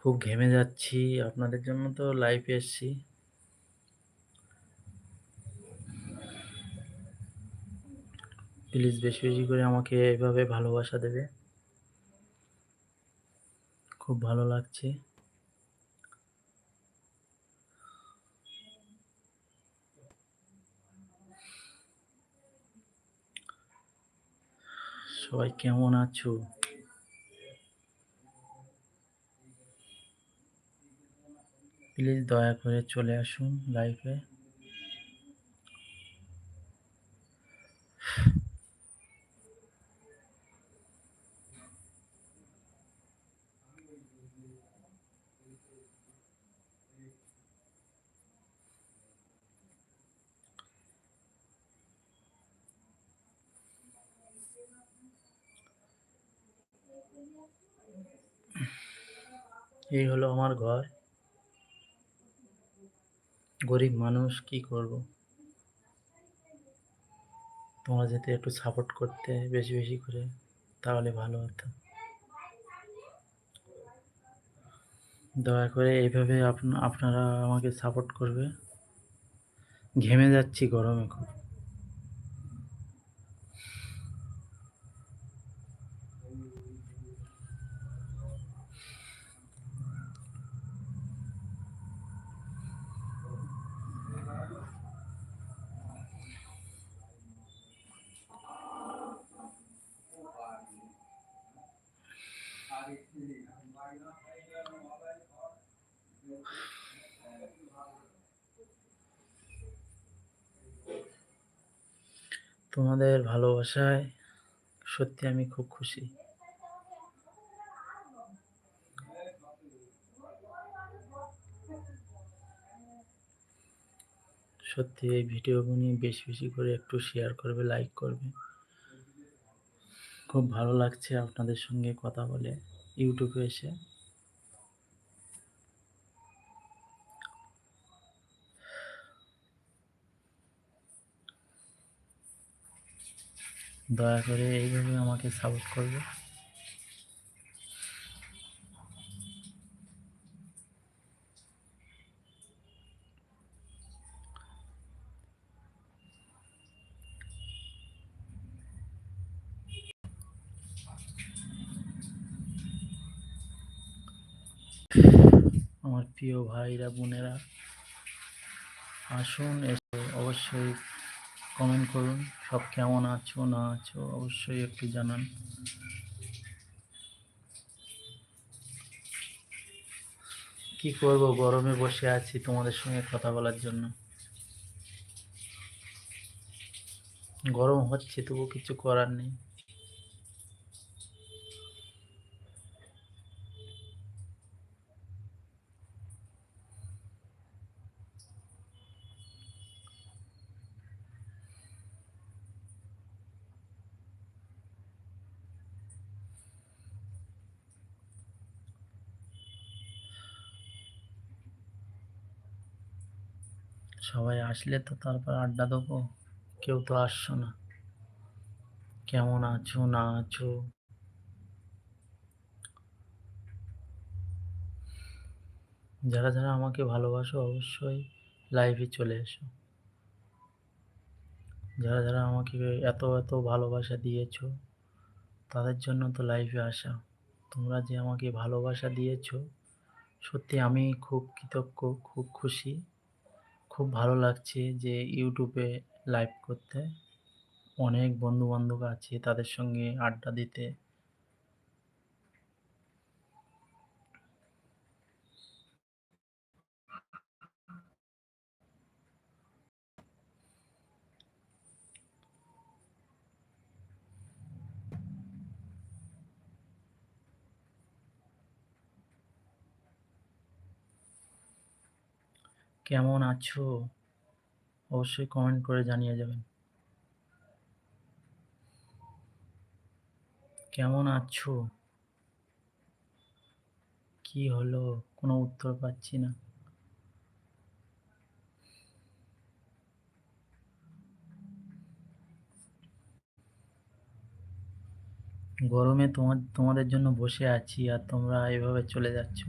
খুব ঘেমে যাচ্ছি, আপনাদের জন্য তো লাইভে এসছি। প্লিজ বেশি বেশি করে আমাকে এভাবে ভালোবাসা দেবে। খুব ভালো লাগছে। সবাই কেমন আছো? প্লিজ দয়া করে চলে আসুন লাইভে এই হলো আমার ঘর। গরিব মানুষ কি করব? তোমরা যদি একটু সাপোর্ট করতে বেশি বেশি করে, তাহলে ভালো হতো। দয়া করে এইভাবে আপনা- আপনারা আমাকে সাপোর্ট করবে। ঘেমে যাচ্ছি গরমে খুব। তোমাদের ভালোবাসায় সত্যি আমি খুব খুশি। সত্যি এই ভিডিওগুলি বেশি বেশি করে একটু শেয়ার করবে লাইক করবে। খুব ভালো লাগছে আপনাদের সঙ্গে কথা বলে, ইউটিউবে এসে। দয়া করে এইভাবে আমাকে সাপোর্ট করবে। আমার প্রিয় ভাইরা বোনেরা আসুন এসে অবশ্যই কমেন্ট করুন, সব কেমন আছো, না আছো, অবশ্যই একটু জানান। কি করব, গরমে বসে আছি তোমাদের সঙ্গে কথা বলার জন্য। গরম হচ্ছে তবু কিছু করার নেই। সবাই আসলে তো তারপর আড্ডা দেবো। কেউ তো আসছো না। কেমন আছো, না আছো? যারা যারা আমাকে ভালোবাসো অবশ্যই লাইভে চলে এসো। যারা যারা আমাকে এত এত ভালোবাসা দিয়েছ, তাদের জন্য তো লাইভে আসা। তোমরা যে আমাকে ভালোবাসা দিয়েছ, সত্যি আমি খুব কৃতজ্ঞ, খুব খুশি। খুব ভালো লাগছে যে ইউটিউবে লাইভ করতে। অনেক বন্ধুবান্ধব আছে তাদের সঙ্গে আড্ডা দিতে। কেমন আছো? অবশ্যই কমেন্ট করে জানিয়ে যাবেন। কেমন আছো? কি হলো? কোনো উত্তর পাচ্ছি না। গরমে তোমার, তোমাদের জন্য বসে আছি আর তোমরা এভাবে চলে যাচ্ছ।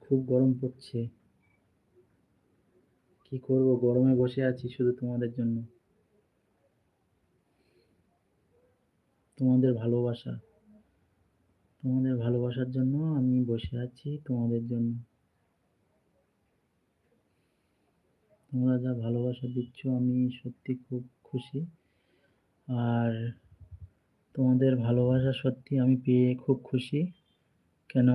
খুব গরম পড়ছে। কি করব? গরমে বসে আছি শুধু তোমাদের জন্য। তোমাদের ভালোবাসা। তোমাদের ভালোবাসার জন্য আমি বসে আছি তোমাদের জন্য। তোমরা যা ভালোবাসা দিচ্ছ, আমি সত্যি খুব খুশি। আর তোমাদের ভালোবাসা সত্যি আমি পেয়ে খুব খুশি। কেন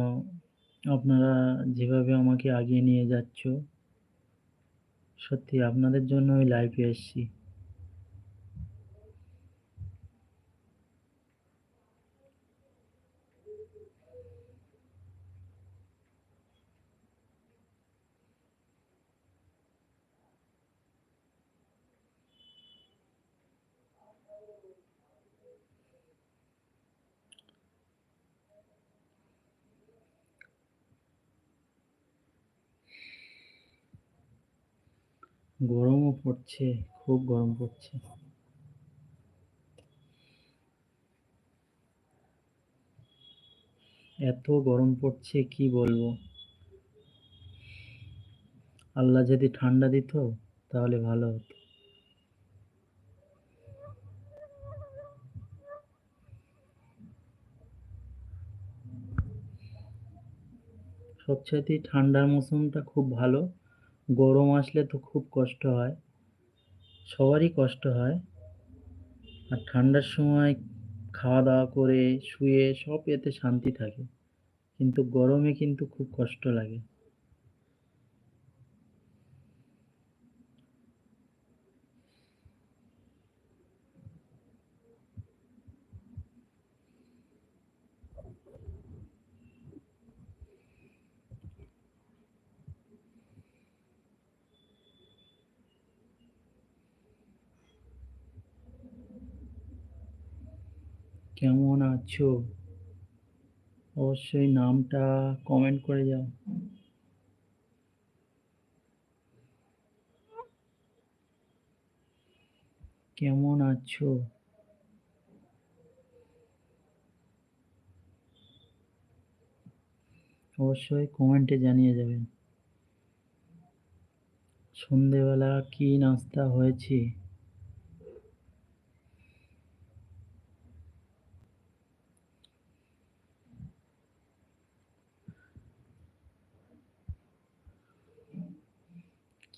আপনারা যেভাবে আমাকে আগিয়ে নিয়ে যাচ্ছ সত্যি আপনাদের জন্য ওই লাইফে এসেছি। গরমও পড়ছে, খুব গরম পড়ছে। এত গরম পড়ছে, কি বলব? আল্লাহ যদি ঠান্ডা দিত, তাহলে ভালো হতো। সবচাইতে ঠান্ডার মৌসুমটা খুব ভালো। গরম আসলে তো খুব কষ্ট হয়, সবারই কষ্ট হয়। আর ঠান্ডার সময় খাওয়া দাওয়া করে, শুয়ে সব এতে শান্তি থাকে। কিন্তু গরমে কিন্তু খুব কষ্ট লাগে। কেমন আছো? অবশ্যই নামটা কমেন্ট করে যাও। কেমন আছো? অবশ্যই কমেন্টে জানিয়ে যাবেন সন্ধেবেলা কি নাস্তা হয়েছে?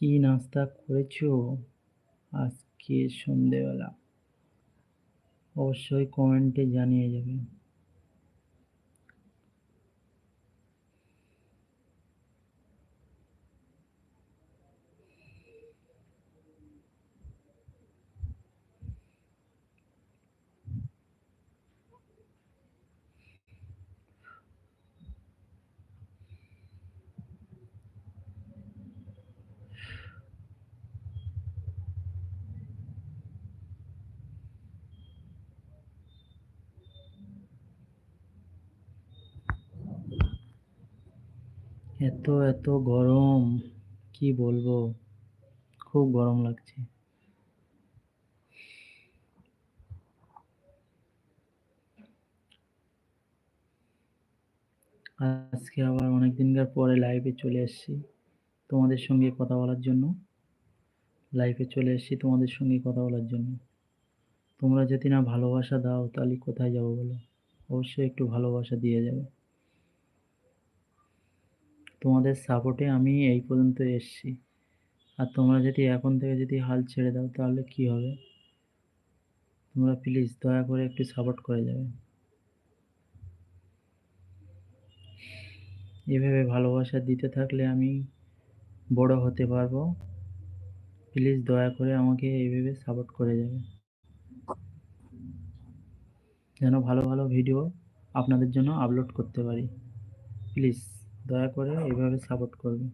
কি নাস্তা করেছ আজকে সন্ধেবেলা? অবশ্যই কমেন্টে জানিয়ে যাবেন এত এত গরম, কি বলব? খুব গরম লাগছে। আজকে আবার অনেক দিনকার পরে লাইভে চলে এসেছি তোমাদের সঙ্গে কথা বলার জন্য। লাইভে চলে এসেছি তোমাদের সঙ্গে কথা বলার জন্য। তোমরা যদি না ভালোবাসা দাও, তাহলে কোথায় যাব বলো? অবশ্যই একটু ভালোবাসা দিয়ে যাবে। তোমাদের সাপোর্টে আমি এই পর্যন্ত এসেছি। আর তোমরা যদি এখন থেকে যদি হাল ছেড়ে দাও, তাহলে কি হবে? তোমরা প্লিজ দয়া করে একটু সাপোর্ট করে যাবে। এভাবে ভালোবাসা দিতে থাকলে আমি বড় হতে পারব। প্লিজ দয়া করে আমাকে এইভাবে সাপোর্ট করে যাবে। যেন ভালো ভালো ভিডিও আপনাদের জন্য আপলোড করতে পারি। প্লিজ দয়া করে এইভাবে সাপোর্ট করবে